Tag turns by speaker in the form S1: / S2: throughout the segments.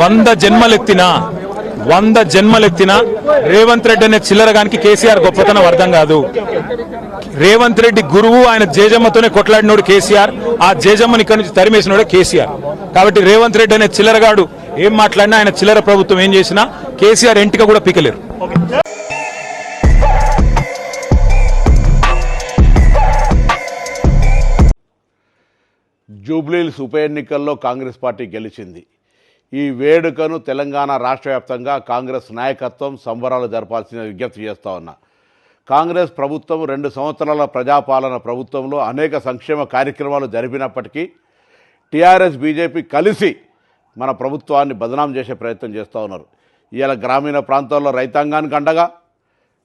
S1: వంద జన్మలెత్తిన వంద జన్మలెత్తిన రేవంత్ రెడ్డి అనే చిల్లరగానికి కేసీఆర్ గొప్పతనం అర్థం కాదు. రేవంత్ రెడ్డి గురువు ఆయన జేజమ్మతోనే కొట్లాడినోడు కేసీఆర్ ఆ జేజమ్మని ఇక్కడి నుంచి తరిమేసినోడే కేసీఆర్. కాబట్టి రేవంత్ రెడ్డి అనే చిల్లరగాడు ఏం మాట్లాడినా ఆయన చిల్లర ప్రభుత్వం ఏం చేసినా కేసీఆర్ ఎంటిక కూడా పీకలేరు.
S2: జూబ్లీల్స్ ఉప ఎన్నికల్లో కాంగ్రెస్ పార్టీ గెలిచింది. ఈ వేడుకను తెలంగాణ రాష్ట్ర వ్యాప్తంగా కాంగ్రెస్ నాయకత్వం సంబరాలు జరపాల్సిన విజ్ఞప్తి చేస్తా ఉన్నా. కాంగ్రెస్ ప్రభుత్వం రెండు సంవత్సరాల ప్రజాపాలన ప్రభుత్వంలో అనేక సంక్షేమ కార్యక్రమాలు జరిపినప్పటికీ టీఆర్ఎస్ బీజేపీ కలిసి మన ప్రభుత్వాన్ని బదనాం చేసే ప్రయత్నం చేస్తూ ఉన్నారు. ఇవాళ గ్రామీణ ప్రాంతాల్లో రైతాంగానికి అండగా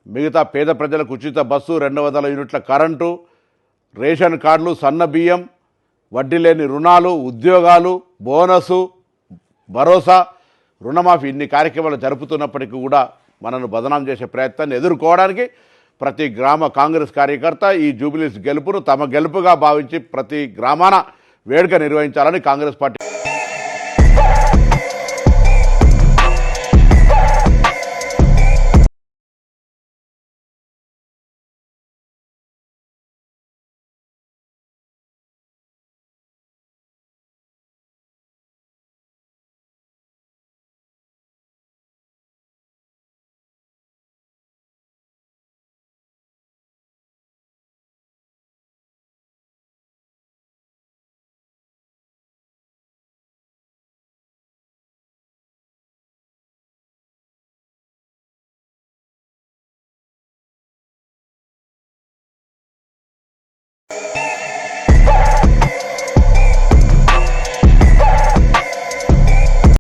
S2: మిగతా పేద ప్రజలకు ఉచిత బస్సు రెండు వందల యూనిట్ల కరెంటు రేషన్ కార్డులు సన్న బియ్యం వడ్డీ లేని రుణాలు ఉద్యోగాలు బోనసు భరోసా రుణమాఫీ ఇన్ని కార్యక్రమాలు జరుపుతున్నప్పటికీ కూడా మనను బదనాం చేసే ప్రయత్నాన్ని ఎదుర్కోవడానికి ప్రతి గ్రామ కాంగ్రెస్ కార్యకర్త ఈ జూబిలీస్ గెలుపును తమ గెలుపుగా భావించి ప్రతి గ్రామాన వేడుక నిర్వహించాలని కాంగ్రెస్ పార్టీ